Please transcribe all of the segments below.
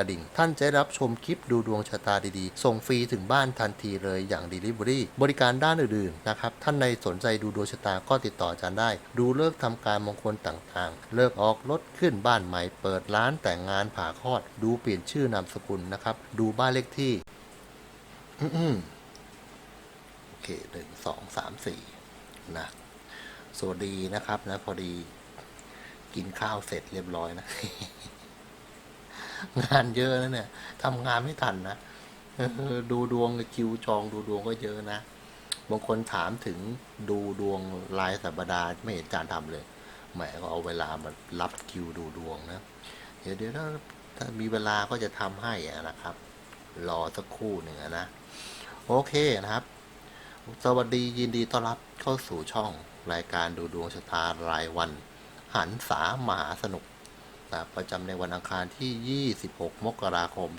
ระดิ่ง ท่านจะได้รับชมคลิปดูดวงชะตาดีๆ ส่งฟรีถึงบ้านทันทีเลยอย่าง Delivery บริการด้านอื่นๆนะครับ ท่านในสนใจดูดวงชะตาก็ติดต่ออาจารย์ได้ ดูเลิกษ์ทำการมงคลต่างๆ เลิกออกรถขึ้นบ้านใหม่ เปิดร้านแต่งงานผ่าคลอด ดูเปลี่ยนชื่อนามสกุลนะครับ ดูบ้านเลขที่อืมโอเคหนึ่งสองสามสี่นะสวัสดีนะครับนะพอดีกินข้าวเสร็จเรียบร้อยนะ งานเยอะนะเนี่ยทำงานไม่ทันนะดูดวงคิวจองดูดวงก็เยอะนะบางคนถามถึงดูดวงรายสัปดาห์ไม่เห็นอาจารย์ทำเลยแหมก็เอาเวลามารับคิวดูดวงนะเดี๋ยวเดี๋ยวถ้าถ้ามีเวลาก็จะทำให้นะครับ รอสักครู่หนึ่งนะโอเคนะครับ สวัสดียินดีต้อนรับเข้าสู่ช่องรายการดูดวงชะตารายวัน หันษามหาสนุก นะประจำในวันอังคารที่ 26 มกราคม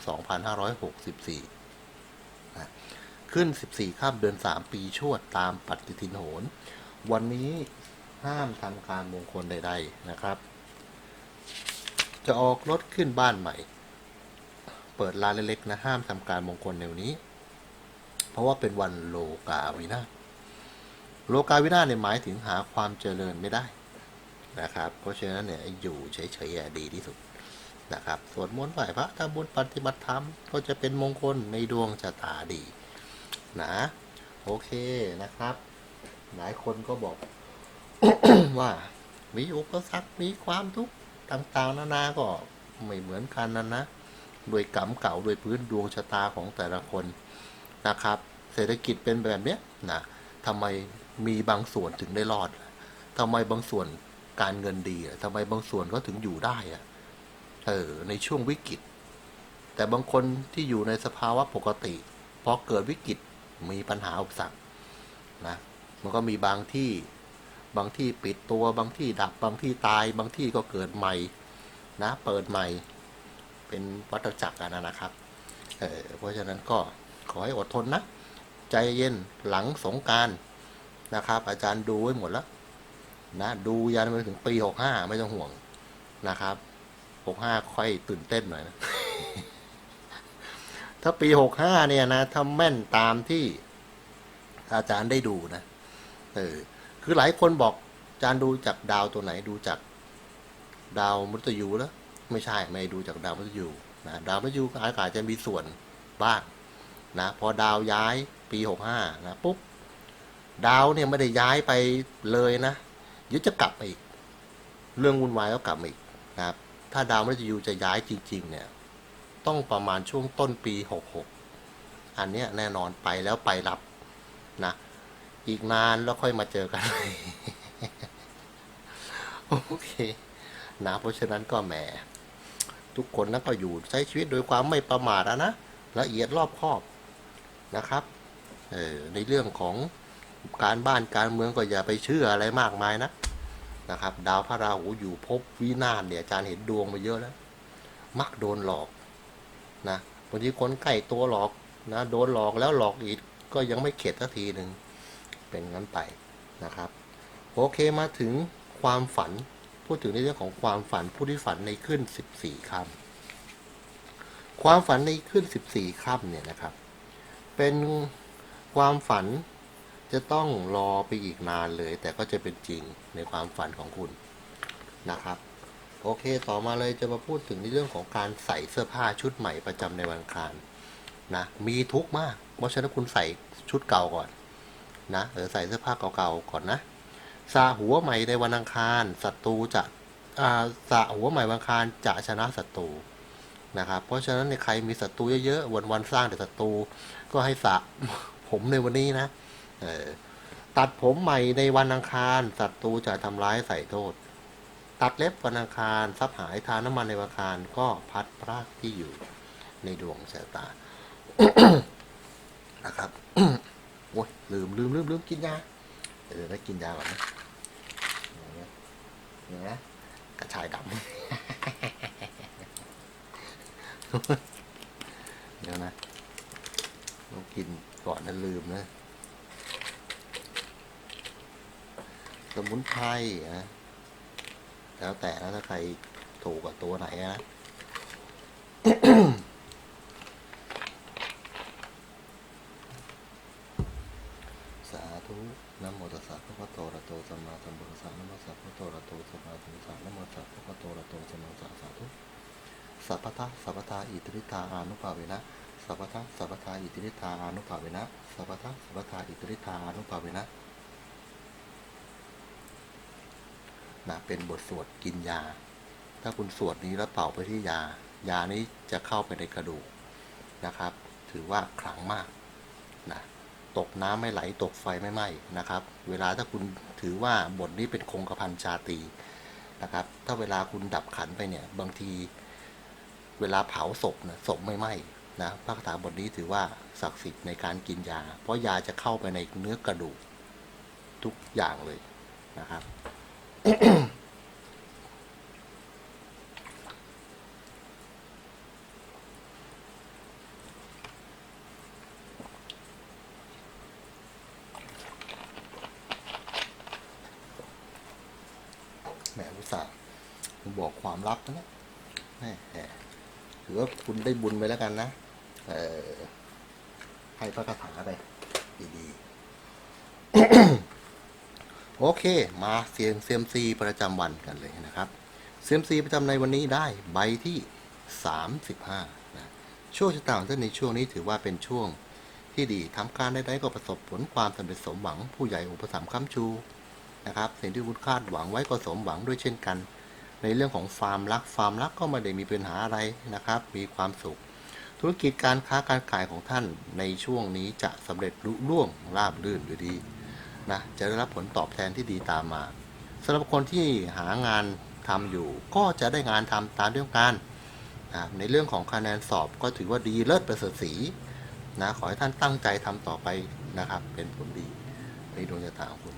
2564นะขึ้น 14ข้ามเดือน 3 ปีชวดตามปฏิทินโหร วันนี้ห้ามทำการมงคลใด ๆนะครับ จะออกรถขึ้นบ้านใหม่ เปิดร้านเล็กๆนะ ห้ามทำการมงคลในวันนี้ เพราะว่าเป็นวันโลกาวินาศโลกาวินาศเนี่ยหมายถึงหาความเจริญไม่ได้ นะครับ เพราะฉะนั้นเนี่ยอยู่เฉยๆดีที่สุดนะครับสวดมนต์ไหว้พระทำบุญปฏิบัติธรรมก็จะเป็นมงคลในดวงชะตาดีนะโอเคนะครับ หลายคนก็บอกว่ามีอุปสรรคมีความทุกข์ต่างๆ นานาก็ไม่เหมือนกันนะนะโดวยกรรมเก่าโดวยพื้นดวงชะตาของแต่ละคนนะครับ เศรษฐกิจเป็นแบบเนี้ยนะทำไมมีบางส่วนถึงได้รอดทำไมบางส่วน การเงินดีทำไมบางส่วนก็ถึงอยู่ได้อะเออในช่วงวิกฤต แต่บางคนที่อยู่ในสภาวะปกติพอเกิดวิกฤตมีปัญหาอุปสรรคนะมันก็มีบางที่บางที่ปิดตัวบางที่ดับบางที่ตาย บางที่ก็เกิดใหม่นะเปิดใหม่ เป็นวัฏจักรอะนนะครับเออเพราะฉะนั้นก็ขอให้อดทนนะ ใจเย็นหลังสงการนะครับ อาจารย์ดูไว้หมดแล้ว นะดูยันไปถึงปีหกห้าไม่ต้องห่วงนะครับหกห้าค่อยตื่นเต้นหน่อยนะ ถ้าปีหกห้าเนี่ยนะถ้าแม่นตามที่อาจารย์ได้ดูนะเออคือหลายคนบอกอาจารย์ดูจากดาวตัวไหนดูจากดาวมฤตยูแล้วไม่ใช่ไม่ดูจากดาวมฤตยูนะดาวมฤตยูอาจจะมีส่วนบ้างนะพอดาวย้ายปีหกห้านะปุ๊บดาวเนี่ยไม่ได้ย้ายไปเลยนะ เดี๋ยวจะกลับมาอีก เรื่องวุ่นวายก็กลับมาอีกนะครับ ถ้าดาวมฤตยูจะย้ายจริง ๆ เนี่ย ต้องประมาณช่วงต้นปีหกหกอันเนี้ยแน่นอนไปแล้วไปรับนะ อีกนานแล้วค่อยมาเจอกันโอเคนะเพราะฉะนั้นก็แหมทุกคนนะก็อยู่ใช้ชีวิตโดยความไม่ประมาทนะละเอียดรอบคอบนะครับเออในเรื่องของการบ้านการเมืองก็อย่าไปเชื่ออะไรมากมายนะ นะครับดาวพระราหูอยู่ภพวินาศเนี่ยอาจารย์เห็นดวงมาเยอะแล้ว มักโดนหลอกนะบางทีคนใกล้ตัวหลอกนะโดนหลอกแล้วหลอกอีกก็ยังไม่เข็ดสักทีหนึ่งเป็นงั้นไปนะครับโอเคมาถึงความฝันพูดถึงในเรื่องของความฝันผู้ที่ฝันในขึ้น 14ค่ำความฝันในขึ้น 14ค่ำเนี่ยนะครับ เป็นความฝันจะต้องรอไปอีกนานเลย แต่ก็จะเป็นจริง ในความฝันของคุณนะครับ โอเคต่อมาเลยจะมาพูดถึงในเรื่องของการใส่เสื้อผ้าชุดใหม่ประจำในวันคารนะมีทุกมาก เพราะฉะนั้นคุณใส่ชุดเก่าก่อนนะเออใส่เสื้อผ้าเก่าๆก่อนนะสาหัวใหม่ในวันอังคารศัตรูจะอาสาหัวใหม่วันอังคารจะชนะศัตรูนะครับ เพราะฉะนั้นในใครมีศัตรูเยอะๆวันวันๆสร้างแต่ศัตรูก็ให้สะผมในวันนี้นะเออ ตัดผมใหม่ในวันอังคารศัตรูจะทำร้ายใส่โทษ ตัดเล็บวันอังคารทรัพย์หายทานน้ำมันในวันอังคารก็พัดพรากที่อยู่ในดวงชะตานะครับโอ้ยลืมลืมลืมลืมกินยาเดี๋ยวได้กินยาก่อนนะอย่างเงี้ยอย่างเงี้ยกระชายดำเดี๋ยวนะต้องกินก่อนนะลืมนะ สมุนไพรนะแล้วแต่นะถ้าใครถูกกับตัวไหนนะสาธุนะโมตัสสะพระพุทโตระโตสัมมาสัมพุทธัสสะนะโมตัสสะพระพุทโตระโตสัมมาสัมพุทธัสสะนะโมตัสสะพระพุทโตระโตสัมมาสัมพุทธัสสะสาธุสัพพะสัพพทาอิติริทาอานุภาเวนะสัพพะสัพพทาอิติริทาอานุภาเวนะสัพพะสัพพทาอิติริทาอานุภาเวนะ นะเป็นบทสวดกินยา ถ้าคุณสวดนี้แล้วเป่าไปที่ยา ยานี้จะเข้าไปในกระดูกนะครับ ถือว่าขลังมากนะตกน้ำไม่ไหลตกไฟไม่ไหม้นะครับ เวลาถ้าคุณถือว่าบทนี้เป็นคงกระพันชาตีนะครับ ถ้าเวลาคุณดับขันไปเนี่ยบางทีเวลาเผาศพนะศพไม่ไหม้นะพระคาถาบทนี้ถือว่าศักดิ์สิทธิ์ในการกินยา เพราะยาจะเข้าไปในเนื้อกระดูกทุกอย่างเลยนะครับ แหมอุตส่าห์บอกความลับนะนี่ยแหมถือว่าคุณได้บุญไปแล้วกันนะ เออให้พระคาถาไป ดีๆ โอเค มาเสียงเซียมซีประจำวันกันเลยนะครับเซียมซีประจำในวันนี้ได้ใบที่ 35นะช่วงชะตาของท่านในช่วงนี้ถือว่าเป็นช่วงที่ดีทำการใดๆก็ประสบผลความสำเร็จสมหวังผู้ใหญ่อุปถัมค้ำชูนะครับสิ่งที่คุณคาดหวังไว้ก็สมหวังด้วยเช่นกัน ในเรื่องของฟาร์มรักฟาร์มรักก็ไม่ได้มีปัญหาอะไรนะครับ มีความสุข ธุรกิจการค้าการขายของท่านในช่วงนี้จะสำเร็จลุล่วงราบรื่นอยู่ดี นะจะได้รับผลตอบแทนที่ดีตามมาสำหรับคนที่หางานทำอยู่ ก็จะได้งานทำตามเรื่องการนะในเรื่องของคะแนนสอบก็ถือว่าดีเลิศประเสริฐศรีนะขอให้ท่านตั้งใจทำต่อไปนะครับ เป็นผลดีในดวงชะตาของคุณ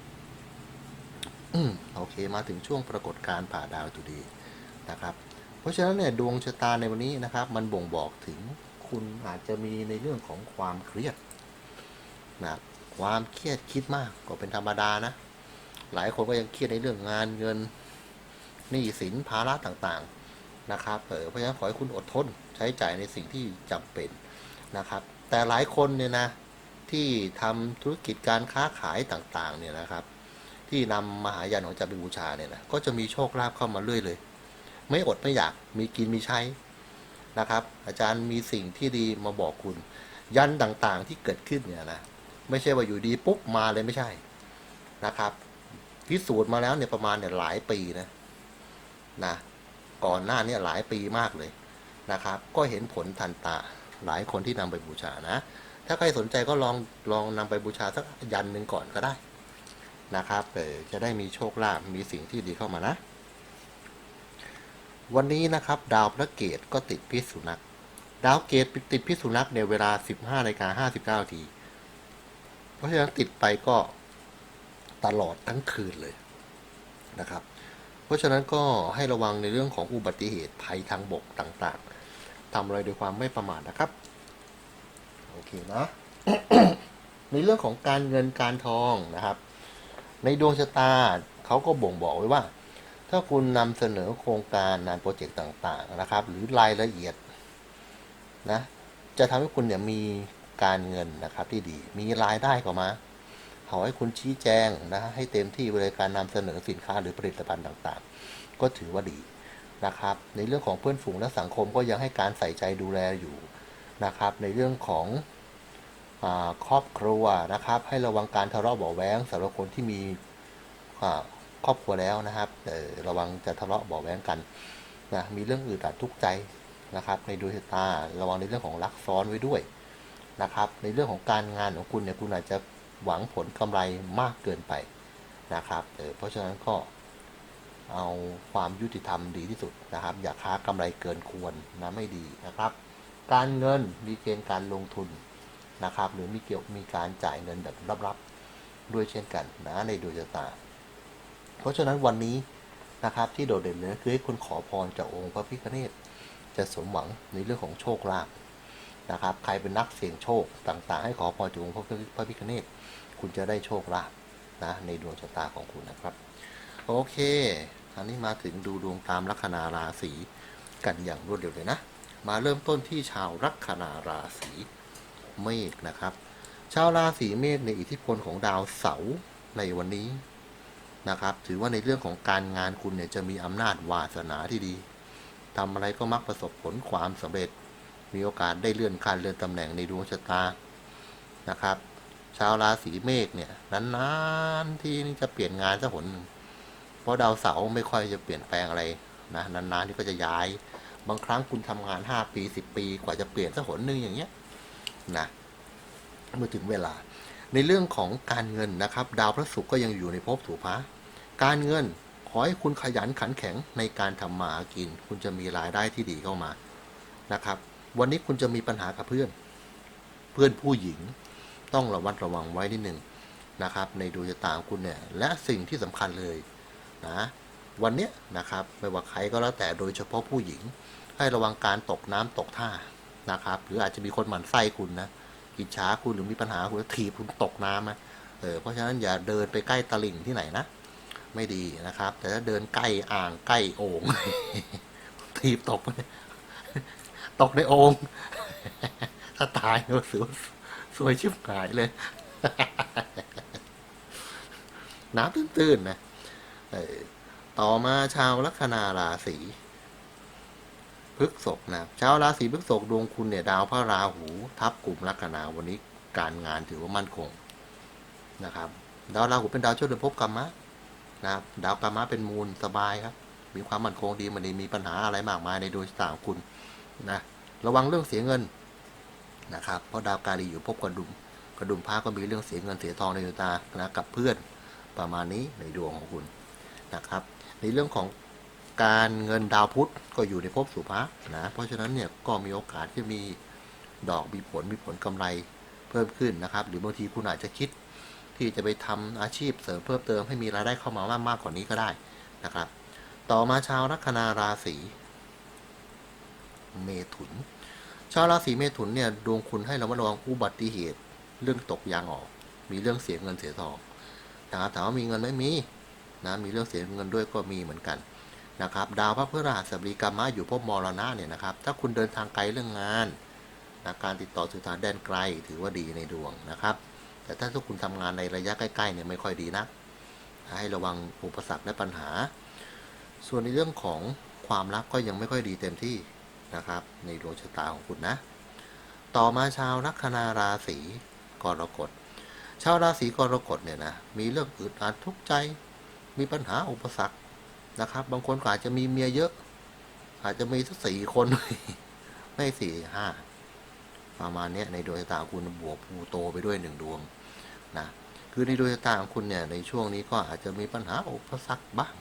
อืมโอเคมาถึงช่วงปรากฏการผ่าดาวจุดีนะครับ เพราะฉะนั้นเนี่ยดวงชะตาในวันนี้นะครับ มันบ่งบอกถึงคุณอาจจะมีในเรื่องของความเครียดนะค ความเครียดคิดมากก็เป็นธรรมดานะ หลายคนก็ยังเครียดในเรื่องงานเงินหนี้สินภาระต่างๆนะครับเออเพราะฉะนั้นขอให้คุณอดทนใช้จ่ายในสิ่งที่จำเป็นนะครับ แต่หลายคนเนี่ยนะที่ทำธุรกิจการค้าขายต่างๆเนี่ยนะครับ ที่นำมหายันของอาจารย์ไปบูชาเนี่ยนะก็จะมีโชคลาภเข้ามาเรื่อยเลย ไม่อดไม่อยากมีกินมีใช้นะครับ อาจารย์มีสิ่งที่ดีมาบอกคุณ ยันต่างๆที่เกิดขึ้นเนี่ยนะ ไม่ใช่ว่าอยู่ดีปุ๊บมาเลยไม่ใช่นะครับพิสูจน์มาแล้วเนี่ยประมาณเนี่ยหลายปีนะนะก่อนหน้าเนี่ยหลายปีมากเลยนะครับ ก็เห็นผลทันตาหลายคนที่นำไปบูชานะ ถ้าใครสนใจก็ลองลองนำไปบูชาสักยันหนึ่งก่อนก็ได้นะครับเออจะได้มีโชคลาภมีสิ่งที่ดีเข้ามานะ วันนี้นะครับดาวพระเกตก็ติดพิษสุนัขดาวเกตติดพิษสุนัขในเวลา 15นาฬิกา59นาที ราะฉะนั้นติดไปก็ตลอดทั้งคืนเลยนะครับ เพราะฉะนั้นก็ให้ระวังในเรื่องของอุบัติเหตุภัยทางบกต่างๆทำอะไรด้วยความไม่ประมาทนะครับ โอเคนะในเรื่องของการเงินการทองนะครับ ในดวงชะตาเขาก็บ่งบอกไว้ว่า ถ้าคุณนำเสนอโครงการงานโปรเจกต์ต่างๆนะครับ หรือรายละเอียดนะจะทำให้คุณเนี่ยมี การเงินนะครับที่ดีมีรายได้เข้ามาขอให้คุณชี้แจงนะให้เต็มที่บริการนำเสนอสินค้าหรือผลิตภัณฑ์ต่างๆ ก็ถือว่าดีนะครับ ในเรื่องของเพื่อนฝูงและสังคมก็ยังให้การใส่ใจดูแลอยู่นะครับ ในเรื่องของอครอบครัวนะครับ ให้ระวังการทะเลาะเบาแวงสำหรับคนที่มีครอบครัวแล้วนะครับระวังจะทะเลาะเบาแวงกันนะมีเรื่องอื่นอัดทุกข์ใจนะครับ ในดวงชะตาระวังในเรื่องของรักซ้อนไว้ด้วย นะครับ ในเรื่องของการงานของคุณเนี่ยคุณอาจจะหวังผลกำไรมากเกินไปนะครับเออเพราะฉะนั้นก็เอาความยุติธรรมดีที่สุดนะครับ อย่าค้ากำไรเกินควรนะไม่ดีนะครับ การเงินมีเกณฑ์การลงทุนนะครับ หรือมีเกี่ยวมีการจ่ายเงินแบบรับๆด้วยเช่นกันนะในดวงชะตา เพราะฉะนั้นวันนี้นะครับที่โดดเด่นเลยคือให้คุณขอพรจากองค์พระพิฆเนศจะสมหวังในเรื่องของโชคลาภ นะครับ ใครเป็นนักเสี่ยงโชคต่างๆ ให้ขอพรจากองค์พระพระพิฆเนศคุณจะได้โชคลาภนะในดวงชะตาของคุณนะครับ โอเค อันนี้มาถึงดูดวงตามลัคนาราศีกันอย่างรวดเร็วเลยนะ มาเริ่มต้นที่ชาวลัคนาราศีเมษนะครับ ชาวราศีเมษในอิทธิพลของดาวเสาร์ในวันนี้นะครับ ถือว่าในเรื่องของการงานคุณเนี่ยจะมีอำนาจวาสนาที่ดีทำอะไรก็มักประสบผลความสำเร็จ มีโอกาสได้เลื่อนขั้นเลื่อนตำแหน่งในดวงชะตานะครับ ชาวราศีเมษเนี่ยนานๆที่จะเปลี่ยนงานสักหนึ่งเพราะดาวเสาร์ไม่ค่อยจะเปลี่ยนแปลงอะไรนะนานๆที่ก็จะย้าย บางครั้งคุณทำงาน 5 ปี 10 ปีกว่าจะเปลี่ยนสักหนหนึ่งอย่างเงี้ยนะเมื่อถึงเวลา ในเรื่องของการเงินนะครับ ดาวพระศุกร์ก็ยังอยู่ในภพถูพะการเงินขอให้คุณขยันขันแข็งในการทำมาหากิน คุณจะมีรายได้ที่ดีเข้ามานะครับ วันนี้คุณจะมีปัญหากับเพื่อน เพื่อนผู้หญิงต้องระวัดระวังไว้นิดหนึ่งนะครับ ในดวงชะตาของคุณเนี่ย และสิ่งที่สำคัญเลยนะวันนี้นะครับไม่ว่าใครก็แล้วแต่โดยเฉพาะผู้หญิง ให้ระวังการตกน้ำตกท่านะครับ หรืออาจจะมีคนหมั่นไส้คุณนะอิจฉาคุณหรือมีปัญหาคุณถีบคุณตกน้ำนะเออเพราะฉะนั้นอย่าเดินไปใกล้ตลิ่งที่ไหนนะ ไม่ดีนะครับ แต่ถ้าเดินใกล้อ่างใกล้โอ่งถีบตกไป ตกในโอ่งถ้าตายก็สวยสวยชิบหายเลย น้ำตื้นๆนะต่อมาชาวลัคนาราศีพฤกษภนะชาวราศีพฤกษภดวงคุณเนี่ย ดาวพระราหู ทับกลุ่มลัคนาวันนี้การงานถือว่ามั่นคงนะครับ ดาวราหูเป็นดาวช่วยเดินภพกรรมะนะครับดาวกรรมะเป็นมูลสบายครับ มีความมั่นคงดีมันดีมีปัญหาอะไรมากมายในดวงชะตาของคุณ นะระวังเรื่องเสียเงินนะครับเพราะดาวการีอยู่ภพกระดุมกระดุมพระก็มีเรื่องเสียเงินเสียทองในดวงตานะกับเพื่อนประมาณนี้ในดวงของคุณนะครับ ในเรื่องของการเงินดาวพุธก็อยู่ในภพสุภะนะเพราะฉะนั้นเนี่ยก็มีโอกาสที่มีดอกมีผลมีผลกำไรเพิ่มขึ้นนะครับ หรือบางทีคุณอาจจะคิดที่จะไปทำอาชีพเสริมเพิ่มเติมให้มีรายได้เข้ามามากมากกว่านี้ก็ได้นะครับ ต่อมาชาวลัคนาราศี เมถุน ชาวราศีเมถุนเนี่ยดวงคุณให้รามาระวังอุบัติเหตุ เรื่องตกยางออก มีเรื่องเสียเงินเสียทองนะครับถามว่ามีเงินไหมมีนะมีเรื่องเสียเงินด้วยก็มีเหมือนกันนะครับ ดาวพระพฤหัสบดีกรรมะอยู่พบมรณะเนี่ยนะครับ ถ้าคุณเดินทางไกลเรื่องงานนะการติดต่อสื่อสารแดนไกลถือว่าดีในดวงนะครับ แต่ถ้าทุกคุณทำงานในระยะใกล้ๆเนี่ยไม่ค่อยดีนักให้ระวังอุปสรรคและปัญหา ส่วนในเรื่องของความรักก็ยังไม่ค่อยดีเต็มที่ นะครับ ในดวงชะตาของคุณนะ ต่อมาชาวลัคนาราศีกรกฎ ชาวราศีกรกฎเนี่ยนะมีเรื่องอึดอัดทุกข์ใจ มีปัญหาอุปสรรคนะครับ บางคนอาจจะมีเมียเยอะ อาจจะมีสักสี่คนไม่สี่ห้าประมาณนี้ในดวงชะตาคุณบวกภูโตไปด้วยหนึ่งดวงนะคือในดวงชะตาของคุณเนี่ยในช่วงนี้ก็อาจจะมีปัญหาอุปสรรคบ้าง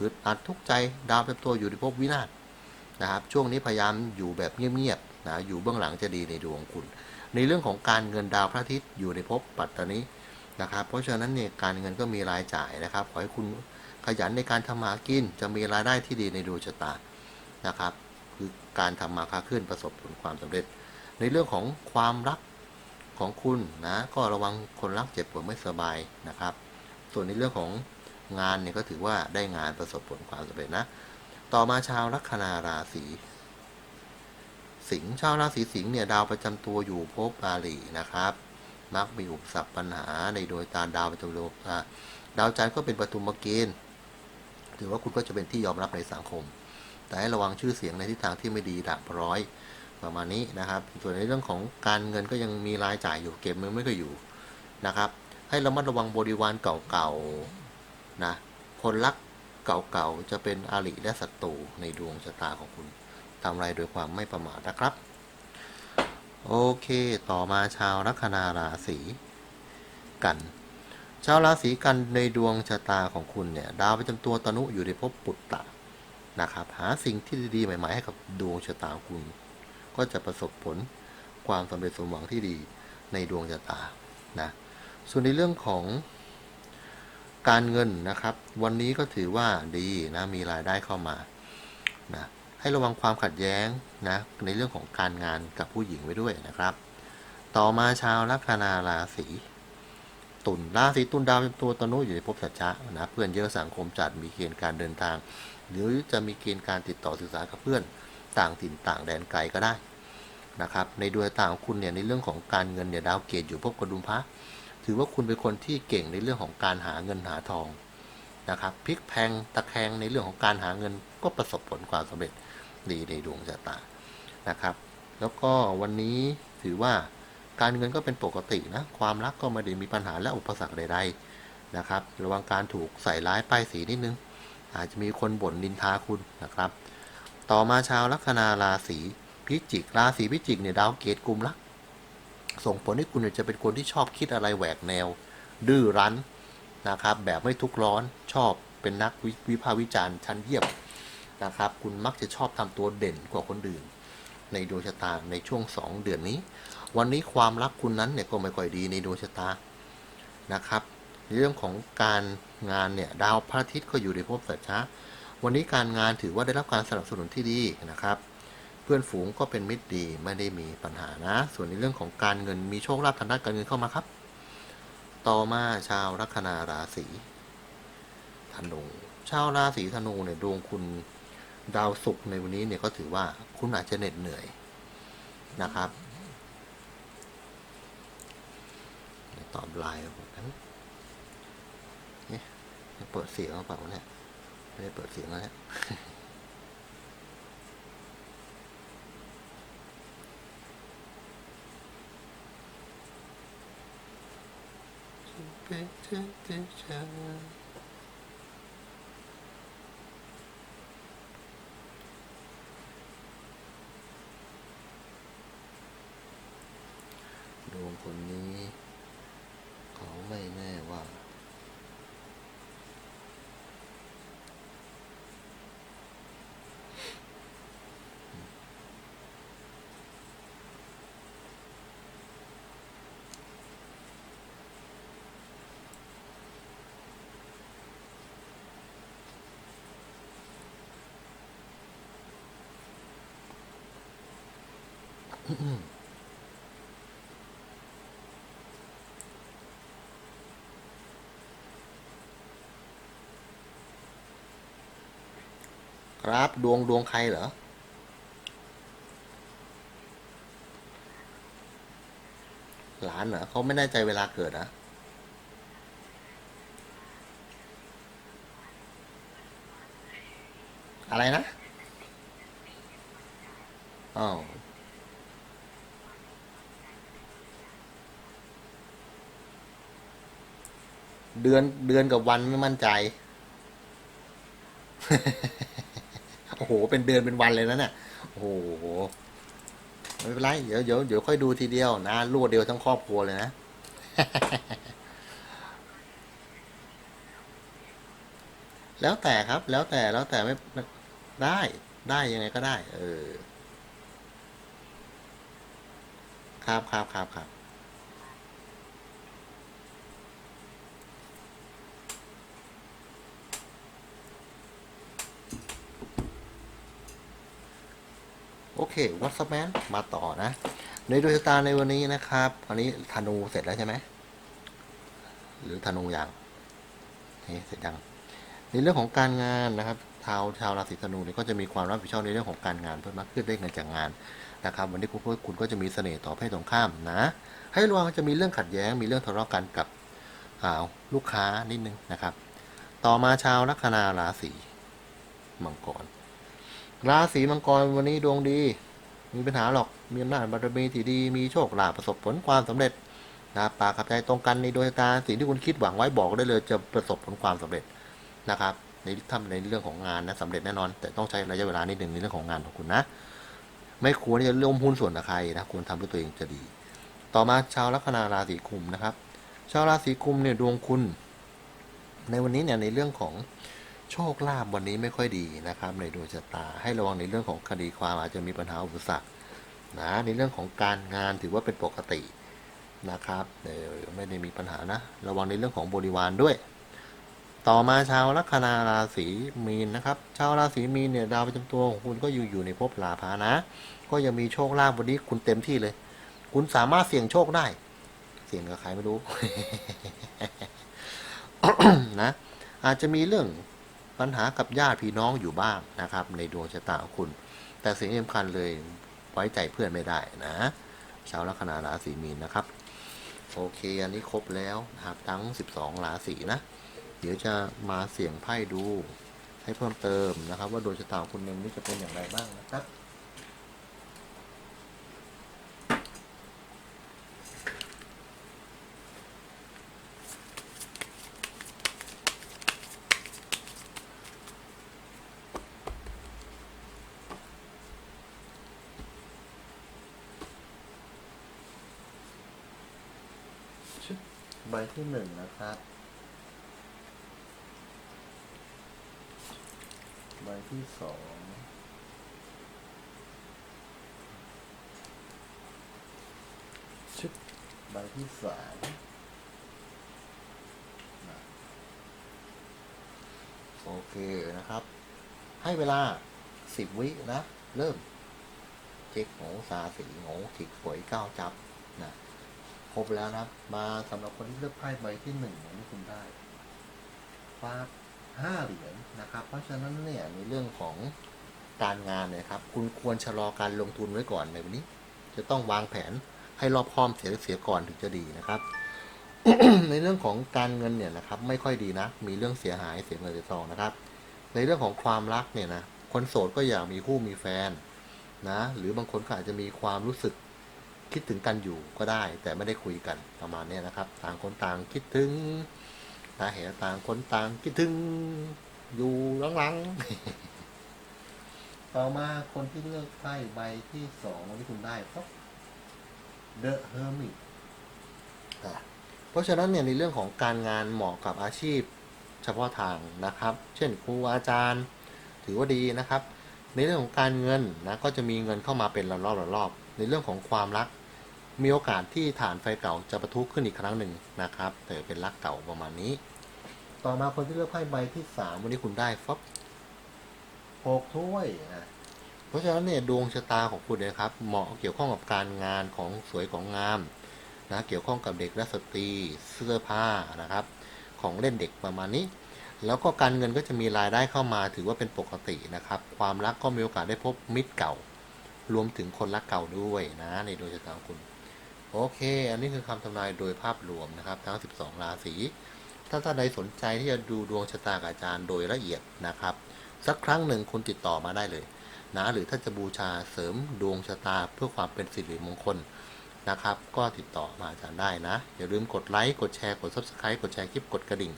อึดอัดทุกข์ใจดาวเป็นตัวอยู่ในภพวินาศ นะครับ ช่วงนี้พยายามอยู่แบบเงียบๆนะอยู่เบื้องหลังจะดีในดวงคุณ ในเรื่องของการเงินดาวพระอาทิตย์อยู่ในภพปัตตานีนะครับ เพราะฉะนั้นเนี่ยการเงินก็มีรายจ่ายนะครับ ขอให้คุณขยันในการทำมาหากินจะมีรายได้ที่ดีในดวงชะตานะครับ คือการทำมาค้าขึ้นประสบผลความสำเร็จ ในเรื่องของความรักของคุณนะก็ระวังคนรักเจ็บปวดไม่สบายนะครับ ส่วนในเรื่องของงานเนี่ยก็ถือว่าได้งานประสบผลความสำเร็จนะ ต่อมาชาวลัคนาราศีสิงห์ชาวราศีสิงห์เนี่ยดาวประจำตัวอยู่ภพอาลีนะครับ มักมีอุปสรรคปัญหาในโดยตาดาวประจำตัวดาวจันทร์ก็เป็นปฐุมเกณฑ์ถือว่าคุณก็จะเป็นที่ยอมรับในสังคม แต่ให้ระวังชื่อเสียงในทิศทางที่ไม่ดีด่างพร้อยประมาณนี้นะครับ ส่วนในเรื่องของการเงินก็ยังมีรายจ่ายอยู่เก็บเงินไม่ก็อยู่นะครับ ให้ระมัดระวังบริวารเก่าๆนะคนรัก เก่าๆ จะเป็นอาริและศัตรูในดวงชะตาของคุณทำไรโดยความไม่ประมาทนะครับ โอเค ต่อมาชาวลัคนาราศีกัน ชาวราศีกันในดวงชะตาของคุณเนี่ยดาวประจำตัวตนุอยู่ในภพปุตตะนะครับ หาสิ่งที่ดีๆใหม่ๆให้กับดวงชะตาของคุณ ก็จะประสบผลความสำเร็จสมหวังที่ดีในดวงชะตานะส่วนในเรื่องของ การเงินนะครับ วันนี้ก็ถือว่าดีนะมีรายได้เข้ามานะให้ระวังความขัดแย้งนะในเรื่องของการงานกับผู้หญิงไว้ด้วยนะครับ ต่อมาชาวลัคนาราศีตุลราศีตุลดาวเป็นตัวตนุอยู่ในภพสัจจะนะเพื่อนเยอะสังคมจัดมีเกณฑ์การเดินทาง หรือจะมีเกณฑ์การติดต่อสื่อสารกับเพื่อนต่างถิ่นต่างแดนไกลก็ได้นะครับในดวงตาของคุณเนี่ยในเรื่องของการเงินเนี่ยดาวเกตอยู่ภพกระดุมพระ ถือว่าคุณเป็นคนที่เก่งในเรื่องของการหาเงินหาทองนะครับพลิกแพงตะแคงในเรื่องของการหาเงินก็ประสบผลความสำเร็จดีในดวงชะตานะครับ แล้วก็วันนี้ถือว่าการเงินก็เป็นปกตินะความรักก็ไม่ได้มีปัญหาและอุปสรรคใดๆนะครับ ระวังการถูกใส่ร้ายป้ายสีนิดนึง อาจจะมีคนบ่นนินทาคุณนะครับ ต่อมาชาวลัคนาราศีพิจิกราศีพิจิกเนี่ยดาวเกตกลุ่มรัก ส่งผลให้คุณเนี่ยจะเป็นคนที่ชอบคิดอะไรแหวกแนว ดื้อรั้นนะครับ แบบไม่ทุกร้อนชอบเป็นนักวิวพากษ์วิจารณ์ชั้นเยี่ยมนะครับ คุณมักจะชอบทำตัวเด่นกว่าคนอื่น ในดวงชะตาในช่วง 2 เดือนนี้ วันนี้ความรักคุณนั้นเนี่ยก็ไม่ค่อยดีในดวงชะตานะครับ เรื่องของการงานเนี่ยดาวพระอาทิตย์ก็อยู่ในภพสัจจะวันนี้การงานถือว่าได้รับการสนับสนุนที่ดีนะครับ พื่อนฝูงก็เป็นมิตรดีไม่ได้มีปัญหานะ ส่วนในเรื่องของการเงินมีโชคลาภทางด้านการเงินเข้ามาครับ ต่อมาชาวลัคนาราศีธนูชาวราศีธนูเนี่ยดวงคุณดาวศุกร์ในวันนี้เนี่ยก็ถือว่าคุณอาจจะเหน็ดเหนื่อยนะครับ ตอบไลน์ผมนั้นเนี่ยเปิดเสียงหรือเปล่าเนี่ยไม่ได้เปิดเสียงแล้วเนี่ย ดวงคนนี้เขาไม่แน่ว่า ครับดวงดวงใครเหรอ หลานเหรอเขาไม่แน่ใจเวลาเกิดนะอะไรนะ อ้าว เดือนเดือนกับวันไม่มั่นใจ โอ้โห เป็นเดือนเป็นวันเลยนะเนี่ยโอ้โหไม่เป็นไร เดี๋ยวเดี๋ยวเดี๋ยวค่อยดูทีเดียวนะรวดเดียวทั้งครอบครัวเลยนะ แล้วแต่ครับ แล้วแต่แล้วแต่ไม่ได้ได้ยังไงก็ได้ เออ ครับครับครับครับ โอเควัตสแมนมาต่อนะ ในดวงชะตาในวันนี้นะครับอันนี้ธนูเสร็จแล้วใช่ไหมหรือธนูยังนี่เสร็จยังในเรื่องของการงานนะครับชาวชาวราศีธนูเนี่ยก็จะมีความรับผิดชอบในเรื่องของการงานเพิ่มมากขึ้นได้เงินจากงานนะครับ วันนี้คุณคุณก็จะมีเสน่ห์ต่อเพศตรงข้ามนะ ให้ระวังจะมีเรื่องขัดแย้ง มีเรื่องทะเลาะกันกับาลูกค้านิดนึงนะครับ ต่อมาชาวลัคนาราศีมังกร ราศีมังกรวันนี้ดวงดี มีปัญหาหรอกมีอำนาจบารมีที่ดีมีโชคลาภประสบผลความสำเร็จนะปากกับใจตรงกันในดวงชะตาสิ่งที่คุณคิดหวังไว้บอกได้เลยจะประสบผลความสำเร็จนะครับ ในทำในเรื่องของงานนะสำเร็จแน่นอน แต่ต้องใช้ระยะเวลานิดหนึ่งในเรื่องของงานของคุณนะ ไม่ควรที่จะร่วมหุ้นส่วนกับใครนะควรทำด้วยตัวเองจะดี ต่อมาชาวลัคนาราศีกุมนะครับ ชาวราศีกุมเนี่ยดวงคุณ ในวันนี้เนี่ยในเรื่องของ โชคลาภวันนี้ไม่ค่อยดีนะครับ ในดวงชะตาให้ระวังในเรื่องของคดีความอาจจะมีปัญหาอุปสรรคนะในเรื่องของการงานถือว่าเป็นปกตินะครับไม่ได้มีปัญหานะ ระวังในเรื่องของบริวารด้วย ต่อมาชาวลัคนาราศีมีนนะครับ ชาวราศีมีนเนี่ยดาวประจำตัวของคุณก็อยู่อยู่ในภพลาภานะ ก็ยังมีโชคลาภวันนี้คุณเต็มที่เลย คุณสามารถเสี่ยงโชคได้ เสี่ยงกับใครไม่รู้นะอาจจะมีเรื่อง ปัญหากับญาติพี่น้องอยู่บ้างนะครับ ในดวงชะตาของคุณ แต่สิ่งสำคัญเลยไว้ใจเพื่อนไม่ได้นะชาวลัคนาราศีมีนนะครับ โอเคอันนี้ครบแล้วนะครับทั้ง 12 ราศีนะ เดี๋ยวจะมาเสี่ยงไพ่ดูให้เพิ่มเติมนะครับ ว่าดวงชะตาของคุณในวันนี้จะเป็นอย่างไรบ้างนะครับ ที่หนึ่งนะครับ ใบที่สองชึบใบที่สามโอเคนะครับ ให้เวลาสิบวินะ เริ่มเช็คโหสาสีโหถิกฝอยก้าวจับนะ ครบแล้วนะครับ มาสำหรับคนที่เลือกไพ่ใบที่หนึ่งของที่คุณได้ฟาดห้าเหรียญนะครับ เพราะฉะนั้นเนี่ยในเรื่องของการงานเนี่ยครับ คุณควรชะลอการลงทุนไว้ก่อนในวันนี้ จะต้องวางแผนให้รอบคอบเสียเสียก่อนถึงจะดีนะครับ ในเรื่องของการเงินเนี่ยนะครับ ไม่ค่อยดีนะ มีเรื่องเสียหายเสียเงินเสียทองนะครับ ในเรื่องของความรักเนี่ยนะคนโสดก็อยากมีคู่มีแฟนนะ หรือบางคนก็อาจจะมีความรู้สึก คิดถึงกันอยู่ก็ได้ แต่ไม่ได้คุยกันประมาณนี้นะครับ ต่างคนต่างคิดถึงสาเหตต่างคนต่างคิดถึงอยู่หลังๆต่อมาคนที่เลือกไพ่ใบที่สองที่คุณได้เพราะ The Hermit เพราะฉะนั้นเนี่ยในเรื่องของการงานเหมาะกับอาชีพเฉพาะทางนะครับ เช่นครูอาจารย์ ถือว่าดีนะครับ ในเรื่องของการเงินนะก็จะมีเงินเข้ามาเป็นระลอกระลอบ ในเรื่องของความรัก มีโอกาสที่ฐานไฟเก่าจะประทุขึ้นอีกครั้งหนึ่งนะครับแต่เป็นรักเก่าประมาณนี้ ต่อมาคนที่เลือกไพ่ใบที่สามวันนี้คุณได้ฟับหกถ้วยนะเพราะฉะนั้นเนี่ยดวงชะตาของคุณนยครับ เหมาะเกี่ยวข้องกับการงานของสวยของงามนะเกี่ยวข้องกับเด็กและสตรีเสื้อผ้านะครับ ของเล่นเด็กประมาณนี้ แล้วก็การเงินก็จะมีรายได้เข้ามาถือว่าเป็นปกตินะครับ ความรักก็มีโอกาสได้พบมิตรเก่า รวมถึงคนรักเก่าด้วยนะในดวงชะตาของคุณ โอเค อันนี้คือคำทำนายโดยภาพรวมนะครับทั้ง 12 ราศี ถ้าท่านใดสนใจที่จะดูดวงชะตากับอาจารย์โดยละเอียดนะครับ สักครั้งหนึ่งคุณติดต่อมาได้เลยนะหรือถ้าจะบูชาเสริมดวงชะตาเพื่อความเป็นสิริมงคลนะครับ ก็ติดต่อมาอาจารย์ได้นะ อย่าลืมกดไลค์ กดแชร์ กด subscribe กดแชร์คลิป กดกระดิ่ง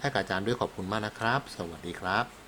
ให้กับอาจารย์ด้วยขอบคุณมากนะครับ สวัสดีครับ